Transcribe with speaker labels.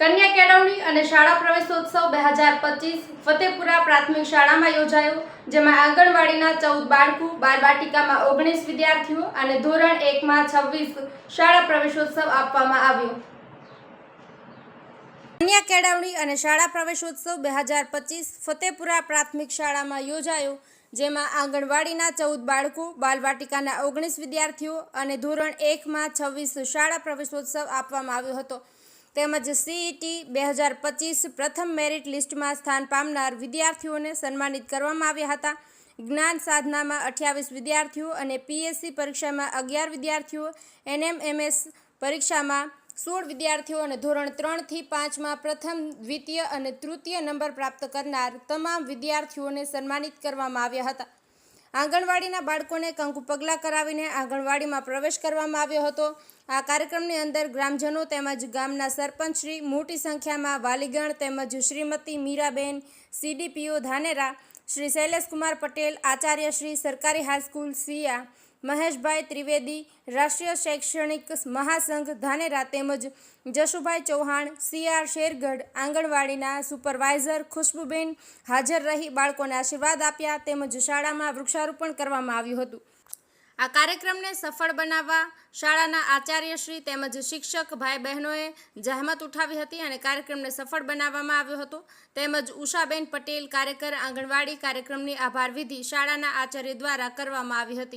Speaker 1: કન્યા કેળવણી અને શાળા પ્રવેશોત્સવ બે હજાર પચીસ ફતેપુરા પ્રાથમિક શાળામાં યોજાયો, જેમાં આંગણવાડીના ચૌદ બાળકો બાલવાટિકામાં ઓગણીસ વિદ્યાર્થીઓ અને ધોરણ એકમાં છવ્વીસ શાળા પ્રવેશોત્સવ આપવામાં આવ્યો. કન્યા કેળવણી અને શાળા પ્રવેશોત્સવ બે હજાર પચીસ ફતેપુરા પ્રાથમિક શાળામાં યોજાયો, જેમાં આંગણવાડીના ચૌદ બાળકો બાલવાટિકાના ઓગણીસ વિદ્યાર્થીઓ અને ધોરણ એકમાં છવ્વીસ શાળા પ્રવેશોત્સવ આપવામાં આવ્યો હતો. તેમજ સીઈટી બે હજાર પચીસ પ્રથમ મેરિટ લિસ્ટમાં સ્થાન પામનાર વિદ્યાર્થીઓને સન્માનિત કરવામાં આવ્યા હતા. જ્ઞાન સાધનામાં અઠ્યાવીસ વિદ્યાર્થીઓ અને પીએસસી પરીક્ષામાં અગિયાર વિદ્યાર્થીઓ, એનએમએમએસ પરીક્ષામાં સોળ વિદ્યાર્થીઓ અને ધોરણ ત્રણથી પાંચમાં પ્રથમ, દ્વિતીય અને તૃતીય નંબર પ્રાપ્ત કરનાર તમામ વિદ્યાર્થીઓને સન્માનિત કરવામાં આવ્યા હતા. આંગણવાડીના બાળકોને કંકુ પગલાં કરાવીને આંગણવાડીમાં પ્રવેશ કરવામાં આવ્યો હતો. આ કાર્યક્રમની અંદર ગ્રામજનો તેમજ ગામના સરપંચશ્રી મોટી સંખ્યામાં વાલીગણ તેમજ શ્રીમતી મીરાબેન, સીડીપીઓ ધાનેરા, શ્રી શૈલેષકુમાર પટેલ, આચાર્ય શ્રી, સરકારી હાઈસ્કૂલ સિયા મહેશભાઈ ત્રિવેદી, રાષ્ટ્રીય શૈક્ષણિક મહાસંઘ ધાનેરા તેમજ જશુભાઈ ચૌહાણ સીઆર શેરગઢ, આંગણવાડીના સુપરવાઇઝર ખુશ્બુબેન હાજર રહી બાળકોને આશીર્વાદ આપ્યા તેમજ શાળામાં વૃક્ષારોપણ કરવામાં આવ્યું હતું. આ કાર્યક્રમને સફળ બનાવવા શાળાના આચાર્યશ્રી તેમજ શિક્ષક ભાઈ બહેનોએ જહેમત ઉઠાવી હતી અને કાર્યક્રમને સફળ બનાવવામાં આવ્યો હતો. તેમજ ઉષાબેન પટેલ કાર્યકર આંગણવાડી કાર્યક્રમની આભાર વિધિ શાળાના આચાર્ય દ્વારા કરવામાં આવી હતી.